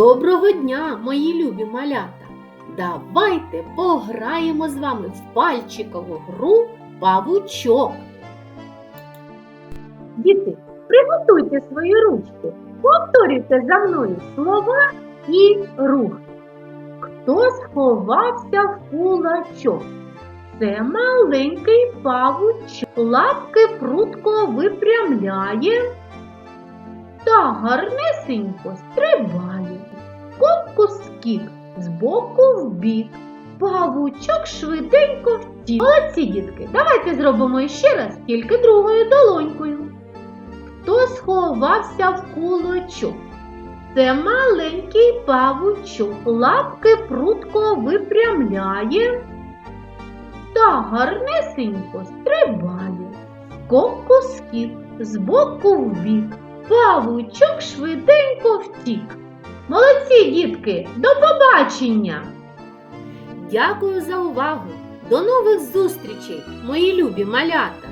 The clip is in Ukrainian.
Доброго дня, мої любі малята! Давайте пограємо з вами в пальчикову гру павучок. Діти, приготуйте свої ручки, повторюйте за мною слова і рух. Хто сховався в кулачок? Це маленький павучок. Лапки прутко випрямляє та гарнесенько стрибає. Скік з боку в бік. Павучок швиденько втік. Молодці, дітки, давайте зробимо іще раз, тільки другою долонькою. Хто сховався в кулачок? Це маленький павучок, лапки прутко випрямляє та гарнесенько стрибає. Скоку скіп з боку в бік. Павучок швиденько втік. Молодці, дітки, до побачення! Дякую за увагу! До нових зустрічей, мої любі малята!